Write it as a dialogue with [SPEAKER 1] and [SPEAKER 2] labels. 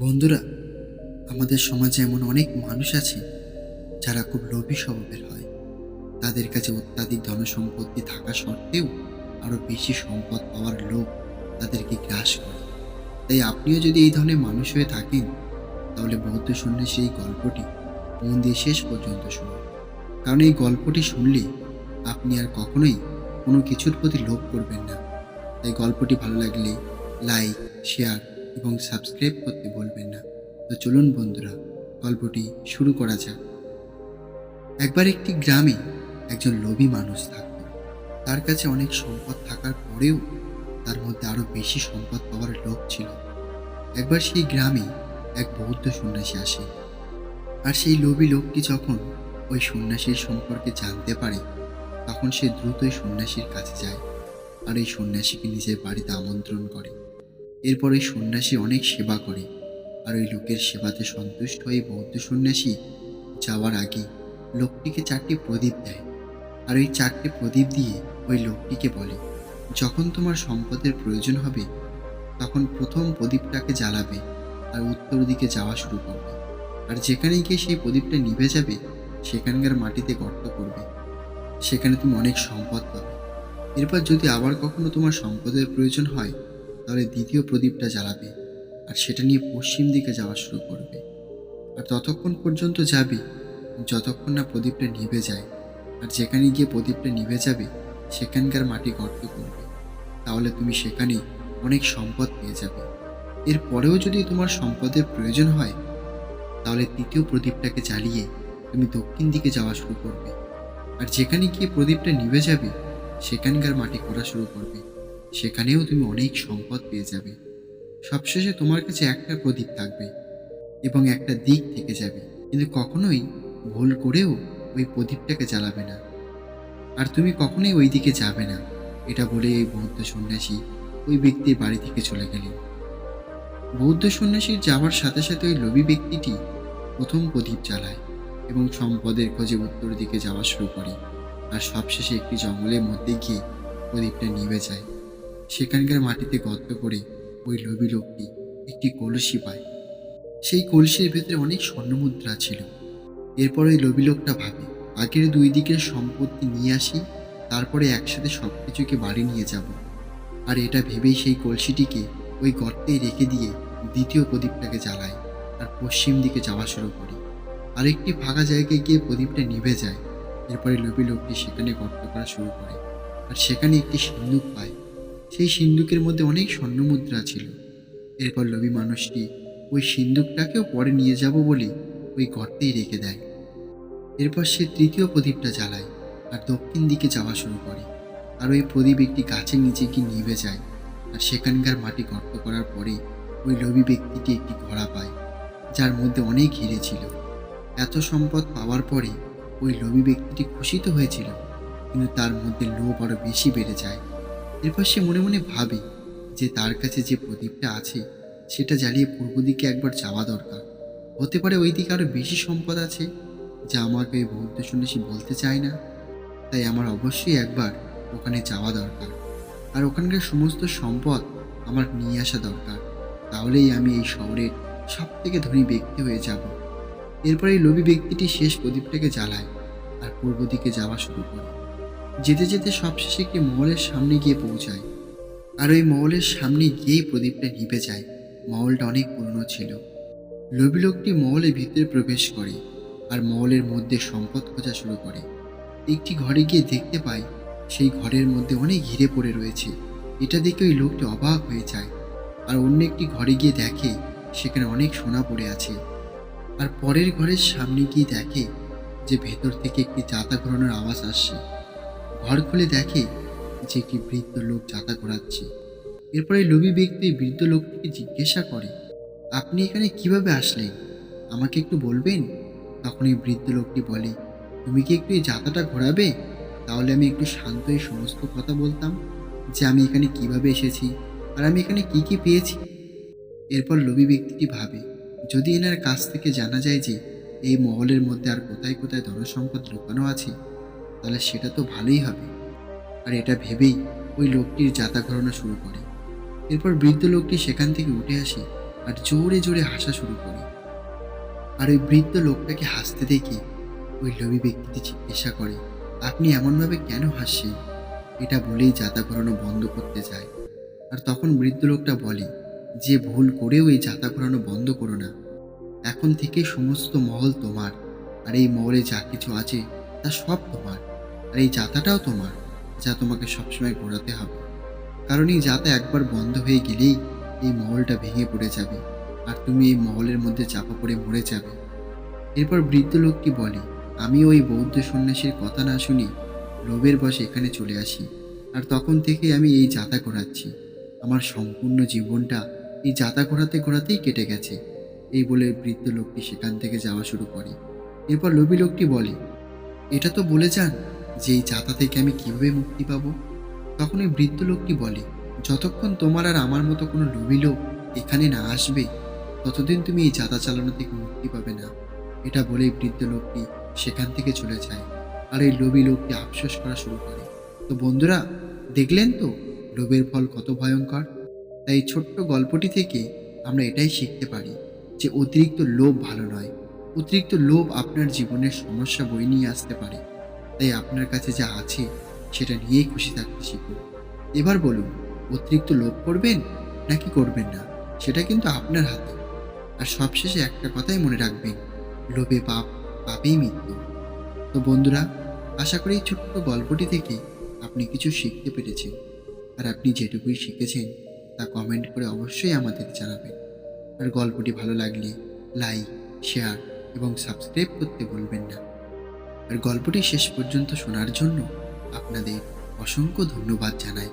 [SPEAKER 1] বন্ধুরা, আমাদের সমাজে এমন অনেক মানুষ আছে যারা খুব লোভী স্বভাবের হয়। তাদের কাছে অত্যাধিক ধনসম্পত্তি থাকা সত্ত্বেও আরও বেশি সম্পদ পাওয়ার লোভ তাদেরকে গ্রাস করে। তাই আপনিও যদি এই ধরনের মানুষ হয়ে থাকেন, তাহলে বৌদ্ধ সন্ন্যাসী এই গল্পটি মন দিয়ে শেষ পর্যন্ত শুনুন। কারণ এই গল্পটি শুনলে আপনি আর কখনোই কোনো কিছুর প্রতি লোভ করবেন না। তাই গল্পটি ভালো লাগলে লাইক, শেয়ার এবং সাবস্ক্রাইব করতে বলবেন না। তো চলুন বন্ধুরা, গল্পটি শুরু করা যাক। একবার একটি গ্রামে একজন লোভী মানুষ থাকত। তার কাছে অনেক সম্পদ থাকার পরেও তার মধ্যে আরও বেশি সম্পদ পাওয়ার লোভ ছিল। একবার সেই গ্রামে এক বৌদ্ধ সন্ন্যাসী আসে। আর সেই লোভী লোকটি যখন ওই সন্ন্যাসীর সম্পর্কে জানতে পারে, তখন সে দ্রুতই সন্ন্যাসীর কাছে যায়। আর এই সন্ন্যাসীকে নিজের বাড়িতে আমন্ত্রণ করে। এরপর ওই সন্ন্যাসী অনেক সেবা করে, আর ওই লোকের সেবাতে সন্তুষ্ট হয়ে বৌদ্ধ সন্ন্যাসী যাওয়ার আগে লোকটিকে চারটি প্রদীপ দেয়। আর ওই চারটে প্রদীপ দিয়ে ওই লোকটিকে বলে, যখন তোমার সম্পদের প্রয়োজন হবে, তখন প্রথম প্রদীপটাকে জ্বালাবে আর উত্তর দিকে যাওয়া শুরু করবে। আর যেখানে গিয়ে সেই প্রদীপটা নিভে যাবে, সেখানকার মাটিতে গর্ত করবে। সেখানে তুমি অনেক সম্পদ পাবে। এরপর যদি আবার কখনো তোমার সম্পদের প্রয়োজন হয় তাহলে দ্বিতীয় প্রদীপটা জ্বালাবে আর সেটা নিয়ে পশ্চিম দিকে যাওয়া শুরু করবে। আর ততক্ষণ পর্যন্ত যাবে, যতক্ষণ না প্রদীপটা নিভে যায়। আর যেখানে গিয়ে প্রদীপটা নিভে যাবে, সেখানকার মাটি গর্ত করবে। তাহলে তুমি সেখানে অনেক সম্পদ পেয়ে যাবে। এরপরেও যদি তোমার সম্পদের প্রয়োজন হয়, তাহলে তৃতীয় প্রদীপটাকে জ্বালিয়ে তুমি দক্ষিণ দিকে যাওয়া শুরু করবে। আর যেখানে গিয়ে প্রদীপটা নিভে যাবে, সেখানকার মাটি করা শুরু করবে। সেখানেও তুমি অনেক সম্পদ পেয়ে যাবে। সবশেষে তোমার কাছে একটা প্রদীপ থাকবে এবং একটা দিক থেকে যাবে। কিন্তু কখনোই ভুল করেও ওই প্রদীপটাকে জ্বালাবে না। আর তুমি কখনোই ওই দিকে যাবে না। এটা বলে এই বৌদ্ধ সন্ন্যাসী ওই ব্যক্তির বাড়ি থেকে চলে গেলেন বৌদ্ধ সন্ন্যাসীর যাওয়ার সাথে সাথে ওই লোভী ব্যক্তিটি প্রথম প্রদীপ জ্বালায় এবং সম্পদের খোঁজে উত্তর দিকে যাওয়া শুরু করে। আর সবশেষে একটি জঙ্গলের মধ্যে গিয়ে প্রদীপটা নিভে যায়। সেখানকার মাটিতে গর্ত করে ওই লোভী লোকটি একটি কলসি পায়। সেই কলসির ভেতরে অনেক স্বর্ণমুদ্রা ছিল। এরপর ওই লোভী লোকটা ভাবে, আগের দুই দিকের সম্পত্তি নিয়ে আসি, তারপরে একসাথে সব কিছুকে বাড়ি নিয়ে যাব। আর এটা ভেবেই সেই কলসিটিকে ওই গর্তেই রেখে দিয়ে দ্বিতীয় প্রদীপটাকে জ্বালায়, আর পশ্চিম দিকে যাওয়া শুরু করি। আরেকটি ফাঁকা জায়গায় গিয়ে প্রদীপটা নিভে যায়। এরপরে লোভী লোকটি সেখানে গর্ত করা শুরু করে, আর সেখানে একটি সিন্দুক পায়। সেই সিন্দুকের মধ্যে অনেক স্বর্ণমুদ্রা ছিল। এরপর লোভী মানুষটি ওই সিন্দুকটাকেও পরে নিয়ে যাব বলে ওই গর্তেই রেখে দেয়। এরপর সে তৃতীয় প্রদীপটা জ্বালায় আর দক্ষিণ দিকে যাওয়া শুরু করে। আর ওই প্রদীপ একটি গাছের নিচে গিয়ে নিভে যায় আর সেখানকার মাটি গর্ত করার পরে ওই লোভী ব্যক্তিটি একটি ঘোড়া পায়, যার মধ্যে অনেক হিরে ছিল। এত সম্পদ পাওয়ার পরে ওই লোভী ব্যক্তিটি খুশি তো হয়েছিল, কিন্তু তার মধ্যে লোভ আরও বেশি বেড়ে যায়। এরপর সে মনে মনে ভাবে যে তার কাছে যে প্রদীপটা আছে, সেটা জ্বালিয়ে পূর্ব দিকে একবার যাওয়া দরকার। হতে পারে ওই দিকে আরও বেশি সম্পদ আছে, যা আমাকে ওই বৌদ্ধ সন্ন্যাসী বলতে চায় না। তাই আমার অবশ্যই একবার ওখানে যাওয়া দরকার। আর ওখানকার সমস্ত সম্পদ আমার নিয়ে আসা দরকার। তাহলেই আমি এই শহরের সব থেকে ধনী ব্যক্তি হয়ে যাব। এরপর এই লোভী ব্যক্তিটি শেষ প্রদীপটাকে জ্বালায় আর পূর্ব দিকে যাওয়া শুরু করে। যেতে যেতে সবশেষে একটি মহলের সামনে গিয়ে পৌঁছায়। আর ওই মহলের সামনে গিয়েই প্রদীপটা নিভে যায়। মহলটা অনেক পুরনো ছিল। লোভী লোকটি মহলের ভিতরে প্রবেশ করে আর মহলের মধ্যে সম্পদ খোঁজা শুরু করে। একটি ঘরে গিয়ে দেখতে পায়, সেই ঘরের মধ্যে অনেক ঘিরে পড়ে রয়েছে। এটা দেখে ওই লোকটি অবাক হয়ে যায়। আর অন্য একটি ঘরে গিয়ে দেখে, সেখানে অনেক সোনা পড়ে আছে। আর পরের ঘরের সামনে গিয়ে দেখে যে ভেতর থেকে একটি চাতা ঘোরানোর আওয়াজ আসছে। ঘর খুলে দেখে যে একটি বৃদ্ধ লোক যাতা ঘোরাচ্ছে। এরপরে লোভী ব্যক্তি বৃদ্ধ লোকটিকে জিজ্ঞাসা করে, আপনি এখানে কীভাবে আসলেন? আমাকে একটু বলবেন? তখন এই বৃদ্ধ লোকটি বলে, তুমি কি একটু এই যাতাটা ঘোরাবে? তাহলে আমি একটু শান্ত এই সমস্ত কথা বলতাম যে আমি এখানে কীভাবে এসেছি আর আমি এখানে কি কি পেয়েছি। এরপর লোভী ব্যক্তিটি ভাবে, যদি এনার কাছ থেকে জানা যায় যে এই মহলের মধ্যে আর কোথায় কোথায় ধনসম্পদ লুকানো আছে তাহলে সেটা তো ভালোই হবে। আর এটা ভেবেই ওই লোকটির যাতা ঘোরানো শুরু করে। এরপর বৃদ্ধ লোকটি সেখান থেকে উঠে আসে আর জোরে জোরে হাসা শুরু করে। আর ওই বৃদ্ধ লোকটাকে হাসতে দেখে ওই লোভী ব্যক্তিটি জিজ্ঞাসা করে, আপনি এমনভাবে কেন হাসছেন? এটা বলেই যাতা ঘোরানো বন্ধ করতে যায়। আর তখন বৃদ্ধ লোকটা বলে, যে ভুল করেও এই যাতা ঘোরানো বন্ধ করো না। এখন থেকে সমস্ত মহল তোমার। আর এই মহলে যা কিছু আছে তা সব তোমার। আর এই যাতাটাও তোমার, যা তোমাকে সবসময় ঘোরাতে হবে। কারণ এই যাতা একবার বন্ধ হয়ে গেলেই এই মহলটা ভেঙে পড়ে যাবে আর তুমি এই মহলের মধ্যে চাপা পড়ে মরে যাবে। এরপর বৃদ্ধ লোকটি বলে আমি ওই বৌদ্ধ সন্ন্যাসীর কথা না শুনি লোভের বসে এখানে চলে আসি। আর তখন থেকে আমি এই যাতা ঘোরাচ্ছি। আমার সম্পূর্ণ জীবনটা এই যাতা ঘোরাতে ঘোরাতেই কেটে গেছে। এই বলে বৃদ্ধ লোকটি সেখান থেকে যাওয়া শুরু করে। এরপর লোভী লোকটি বলে, এটা তো বলে যান যে এই যাতা থেকে আমি কীভাবে মুক্তি পাবো? তখন ওই বৃদ্ধ লোকটি বলে, যতক্ষণ তোমার আর আমার মতো কোনো লোভী লোক এখানে না আসবে, ততদিন তুমি এই যাতা চালানো থেকে মুক্তি পাবে না। এটা বলেই বৃদ্ধ লোকটি সেখান থেকে চলে যায় আর এই লোভী লোকটি আফসোস করা শুরু করে। তো বন্ধুরা, দেখলেন তো লোভের ফল কত ভয়ঙ্কর? তাই এই ছোট্ট গল্পটি থেকে আমরা এটাই শিখতে পারি যে অতিরিক্ত লোভ ভালো নয়। অতিরিক্ত লোভ আপনার জীবনের সমস্যা বই নিয়ে আসতে পারে। তাই আপনার কাছে যা আছে সেটা নিয়েই খুশি থাকতে শিখুন। এবার বলুন, অতিরিক্ত লোভ করবেন নাকি করবেন না? সেটা কিন্তু আপনার হাতে। আর সবশেষে একটা কথাই মনে রাখবেন, লোভে পাপ, পাপেই মৃত্যু। তো বন্ধুরা, আশা করি এই ছোট্ট গল্পটি থেকে আপনি কিছু শিখতে পেরেছেন। আর আপনি যেটুকুই শিখেছেন, তা কমেন্ট করে অবশ্যই আমাদের জানাবেন। আর গল্পটি ভালো লাগলে লাইক শেয়ার এবং সাবস্ক্রাইব করতে ভুলবেন না। আর গল্পটি শেষ পর্যন্ত শোনার জন্য আপনাদের অসংখ্য ধন্যবাদ জানাই।